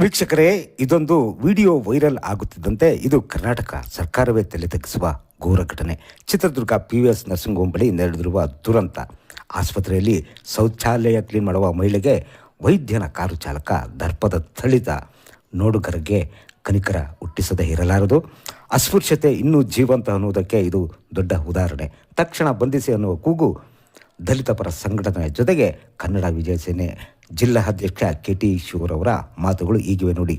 ವೀಕ್ಷಕರೇ, ಇದೊಂದು video viral ಆಗುತ್ತಿದ್ದಂತೆ ಇದು ಕರ್ನಾಟಕ ಸರ್ಕಾರವೇ ತಲೆ ತಗ್ಗಿಸುವ ಘೋರ ಘಟನೆ. Chitradurga P V S nursing home ಬಳಿ ನಡೆದಿರುವ ದುರಂತ. ಆಸ್ಪತ್ರೆಯಲ್ಲಿ ಶೌಚಾಲಯ ಕ್ಲೀನ್ ಮಾಡುವ ಮಹಿಳೆಗೆ ವೈದ್ಯನ ಕಾರು ಚಾಲಕ ದರ್ಪದ ಥಳಿತ. ನೋಡುಗರಿಗೆ ಕನಿಕರ ಹುಟ್ಟಿಸದೇ ಇರಲಾರದು. ಅಸ್ಪೃಶ್ಯತೆ ಇನ್ನೂ ಜೀವಂತ ಅನ್ನುವುದಕ್ಕೆ ಇದು ದೊಡ್ಡ ಉದಾಹರಣೆ. ತಕ್ಷಣ ಬಂಧಿಸಿ ಅನ್ನುವ ಕೂಗು ದಲಿತ ಪರ ಸಂಘಟನೆಯ ಜೊತೆಗೆ ಕನ್ನಡ ವಿಜಯ ಸೇನೆ ಜಿಲ್ಲಾ ಅಧ್ಯಕ್ಷ ಕೆ ಟಿ ಶಿವರವರ ಮಾತುಗಳು ಈಗಿವೆ ನೋಡಿ.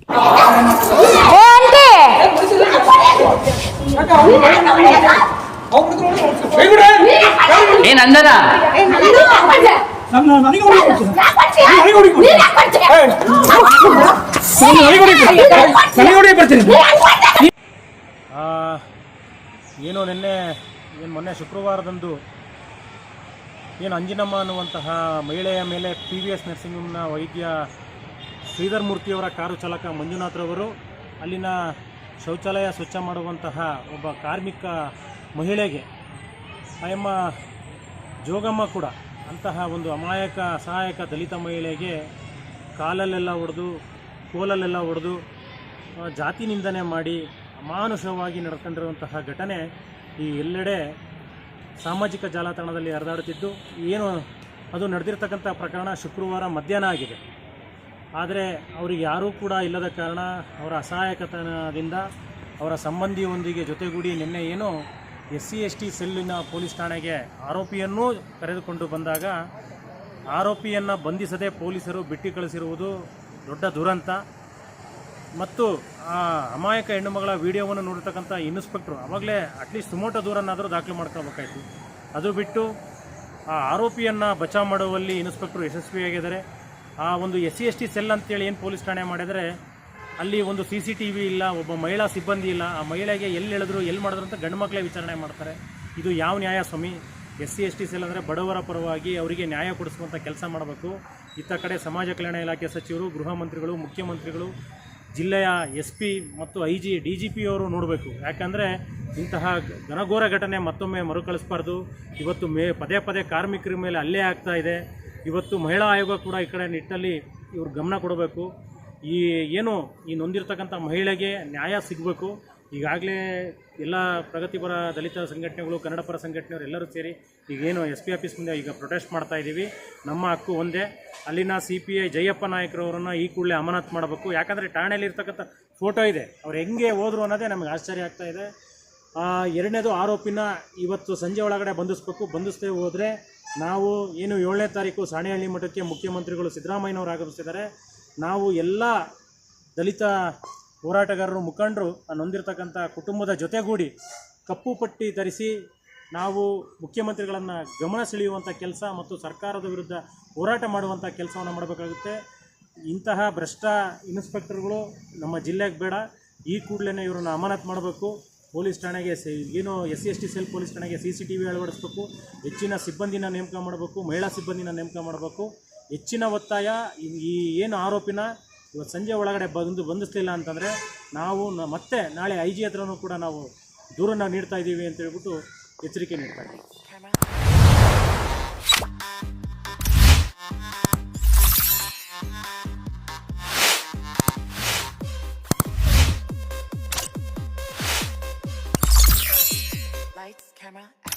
ಏನು ನಿನ್ನೆ ಏನು ಮೊನ್ನೆ ಶುಕ್ರವಾರದಂದು ಏನು ಅಂಜಿನಮ್ಮ ಅನ್ನುವಂತಹ ಮಹಿಳೆಯ ಮೇಲೆ ಪಿ ವಿ ಎಸ್ ನರ್ಸಿಂಗ್ ಹೋಮ್ನ ವೈದ್ಯ ಶ್ರೀಧರ್ ಮೂರ್ತಿಯವರ ಕಾರು ಚಾಲಕ ಮಂಜುನಾಥ್ರವರು ಅಲ್ಲಿನ ಶೌಚಾಲಯ ಸ್ವಚ್ಛ ಮಾಡುವಂತಹ ಒಬ್ಬ ಕಾರ್ಮಿಕ ಮಹಿಳೆಗೆ ಆಯಮ್ಮ ಜೋಗಮ್ಮ ಕೂಡ ಅಂತಹ ಒಂದು ಅಮಾಯಕ, ಸಹಾಯಕ ದಲಿತ ಮಹಿಳೆಗೆ ಕಾಲಲ್ಲೆಲ್ಲ ಹೊಡೆದು ಕೋಲಲ್ಲೆಲ್ಲ ಹೊಡೆದು ಜಾತಿ ನಿಂದನೆ ಮಾಡಿ ಅಮಾನುಷವಾಗಿ ನಡ್ಕೊಂಡಿರುವಂತಹ ಘಟನೆ ಈ ಎಲ್ಲೆಡೆ ಸಾಮಾಜಿಕ ಜಾಲತಾಣದಲ್ಲಿ ಹರಿದಾಡುತ್ತಿದ್ದು, ಏನು, ಅದು ನಡೆದಿರ್ತಕ್ಕಂಥ ಪ್ರಕರಣ ಶುಕ್ರವಾರ ಮಧ್ಯಾಹ್ನ ಆಗಿದೆ. ಆದರೆ ಅವರಿಗೆ ಯಾರೂ ಕೂಡ ಇಲ್ಲದ ಕಾರಣ ಅವರ ಅಸಹಾಯಕತನದಿಂದ ಅವರ ಸಂಬಂಧಿಯೊಂದಿಗೆ ಜೊತೆಗೂಡಿ ನಿನ್ನೆ ಏನು ಎಸ್ ಸಿ ಎಸ್ ಟಿ ಸೆಲ್ಲಿನ ಪೊಲೀಸ್ ಠಾಣೆಗೆ ಆರೋಪಿಯನ್ನೂ ಕರೆದುಕೊಂಡು ಬಂದಾಗ ಆರೋಪಿಯನ್ನು ಬಂಧಿಸದೆ ಪೊಲೀಸರು ಬಿಟ್ಟು ಕಳಿಸಿರುವುದು ದೊಡ್ಡ ದುರಂತ. ಮತ್ತು ಆ ಅಮಾಯಕ ಹೆಣ್ಣುಮಗಳ ವಿಡಿಯೋವನ್ನು ನೋಡಿರ್ತಕ್ಕಂಥ ಇನ್ಸ್ಪೆಕ್ಟ್ರು ಆವಾಗಲೇ ಅಟ್ಲೀಸ್ಟ್ ಸುಮೋಟ ದೂರನ್ನಾದರೂ ದಾಖಲು ಮಾಡ್ಕೋಬೇಕಾಯಿತು ಅದು ಬಿಟ್ಟು ಆ ಆರೋಪಿಯನ್ನು ಬಚಾವ್ ಮಾಡುವಲ್ಲಿ ಇನ್ಸ್ಪೆಕ್ಟ್ರು ಯಶಸ್ವಿಯಾಗಿದ್ದಾರೆ. ಆ ಒಂದು S C S T cell ಅಂತೇಳಿ ಏನು ಪೊಲೀಸ್ ಠಾಣೆ ಮಾಡಿದರೆ ಅಲ್ಲಿ ಒಂದು ಸಿ ಸಿ ಟಿ ವಿ ಇಲ್ಲ, ಒಬ್ಬ ಮಹಿಳಾ ಸಿಬ್ಬಂದಿ ಇಲ್ಲ, ಆ ಮಹಿಳೆಗೆ ಎಲ್ಲಿ ಹೇಳಿದ್ರು, ಎಲ್ಲಿ ಮಾಡಿದ್ರು ಅಂತ ಗಂಡು ಮಕ್ಕಳೇ ವಿಚಾರಣೆ ಮಾಡ್ತಾರೆ. ಇದು ಯಾವ ನ್ಯಾಯ ಸ್ವಾಮಿ? S C S T cell ಅಂದರೆ ಬಡವರ ಪರವಾಗಿ ಅವರಿಗೆ ನ್ಯಾಯ ಕೊಡಿಸುವಂಥ ಕೆಲಸ ಮಾಡಬೇಕು. ಇತ್ತ ಕಡೆ ಸಮಾಜ ಕಲ್ಯಾಣ ಇಲಾಖೆ ಸಚಿವರು, ಗೃಹ ಮಂತ್ರಿಗಳು, ಮುಖ್ಯಮಂತ್ರಿಗಳು ಜಿಲ್ಲೆಯ ಎಸ್ ಪಿ ಮತ್ತು ಐ ಜಿ, ಡಿ ಜಿ ಪಿಯವರು ನೋಡಬೇಕು. ಯಾಕಂದರೆ ಇಂತಹ ಘನಘೋರ ಘಟನೆ ಮತ್ತೊಮ್ಮೆ ಮರುಕಳಿಸಬಾರ್ದು. ಇವತ್ತು ಮೇ, ಪದೇ ಪದೇ ಕಾರ್ಮಿಕರ ಮೇಲೆ ಹಲ್ಲೆ ಆಗ್ತಾ ಇದೆ. ಇವತ್ತು ಮಹಿಳಾ ಆಯೋಗ ಕೂಡ ಈ ಕಡೆ ನಿಟ್ಟಲ್ಲಿ ಇವರು ಗಮನ ಕೊಡಬೇಕು. ಈ ಏನು, ಈ ನೊಂದಿರ್ತಕ್ಕಂಥ ಮಹಿಳೆಗೆ ನ್ಯಾಯ ಸಿಗಬೇಕು. ಈಗಾಗಲೇ ಎಲ್ಲ ಪ್ರಗತಿಪರ ದಲಿತ ಸಂಘಟನೆಗಳು ಕನ್ನಡ ಪರ ಸಂಘಟನೆಯವರು ಎಲ್ಲರೂ ಸೇರಿ ಈಗೇನು ಎಸ್ ಪಿ ಆಫೀಸ್ ಮುಂದೆ ಈಗ ಪ್ರೊಟೆಸ್ಟ್ ಮಾಡ್ತಾ ಇದ್ದೀವಿ ನಮ್ಮ ಹಕ್ಕು ಒಂದೇ. ಅಲ್ಲಿನ ಸಿ ಪಿ ಐ ಜಯಪ್ಪ ನಾಯಕರವರನ್ನು ಈ ಕೂಡಲೇ ಅಮಾನತ್ ಮಾಡಬೇಕು. ಯಾಕಂದರೆ ಠಾಣೆಯಲ್ಲಿ ಇರ್ತಕ್ಕಂಥ ಫೋಟೋ ಇದೆ. ಅವ್ರು ಹೆಂಗೆ ಹೋದರು ಅನ್ನೋದೇ ನಮಗೆ ಆಶ್ಚರ್ಯ ಆಗ್ತಾ ಇದೆ. ಎರಡನೇದು ಆರೋಪಿನ ಇವತ್ತು ಸಂಜೆ ಒಳಗಡೆ ಬಂಧಿಸ್ಬೇಕು. ಬಂಧಿಸದೆ ಹೋದರೆ ನಾವು ಏನು ಏಳನೇ ತಾರೀಕು ಸಾಣೆಹಳ್ಳಿ ಮಠಕ್ಕೆ ಮುಖ್ಯಮಂತ್ರಿಗಳು ಸಿದ್ದರಾಮಯ್ಯನವರು ಆಗಮಿಸಿದ್ದಾರೆ. ನಾವು ಎಲ್ಲ ದಲಿತ ಹೋರಾಟಗಾರರು ಮುಖಂಡರು ನೊಂದಿರತಕ್ಕಂಥ ಕುಟುಂಬದ ಜೊತೆಗೂಡಿ ಕಪ್ಪು ಪಟ್ಟಿ ಧರಿಸಿ ನಾವು ಮುಖ್ಯಮಂತ್ರಿಗಳನ್ನು ಗಮನ ಸೆಳೆಯುವಂಥ ಕೆಲಸ ಮತ್ತು ಸರ್ಕಾರದ ವಿರುದ್ಧ ಹೋರಾಟ ಮಾಡುವಂಥ ಕೆಲಸವನ್ನು ಮಾಡಬೇಕಾಗುತ್ತೆ. ಇಂತಹ ಭ್ರಷ್ಟ ಇನ್ಸ್ಪೆಕ್ಟರ್ಗಳು ನಮ್ಮ ಜಿಲ್ಲೆಗೆ ಬೇಡ. ಈ ಕೂಡಲೇ ಇವರನ್ನು ಅಮಾನತ್ ಮಾಡಬೇಕು. ಪೊಲೀಸ್ ಠಾಣೆಗೆ ಏನು ಎಸ್ ಸಿ ಸೆಲ್ ಪೊಲೀಸ್ ಠಾಣೆಗೆ ಸಿ ಸಿ ಟಿ ವಿ ಅಳವಡಿಸ್ಬೇಕು. ಹೆಚ್ಚಿನ ಸಿಬ್ಬಂದಿನ ನೇಮಕ ಮಾಡಬೇಕು. ಮಹಿಳಾ ಸಿಬ್ಬಂದಿನ ನೇಮಕ ಮಾಡಬೇಕು. ಹೆಚ್ಚಿನ ಒತ್ತಾಯ ಈ ಏನು ಆರೋಪಿನ ಇವತ್ತು ಸಂಜೆ ಒಳಗಡೆ ಬಂದು ಬಂಧಿಸಲಿಲ್ಲ ಅಂತಂದರೆ ನಾವು ಮತ್ತೆ ನಾಳೆ ಐ ಜಿ ಹತ್ರನೂ ಕೂಡ ನಾವು ದೂರನ್ನು ನೀಡ್ತಾ ಇದ್ದೀವಿ ಅಂತ ಹೇಳ್ಬಿಟ್ಟು ಎಚ್ಚರಿಕೆ ನೀಡ್ತಾ ಇದ್ದೀವಿ. Camera,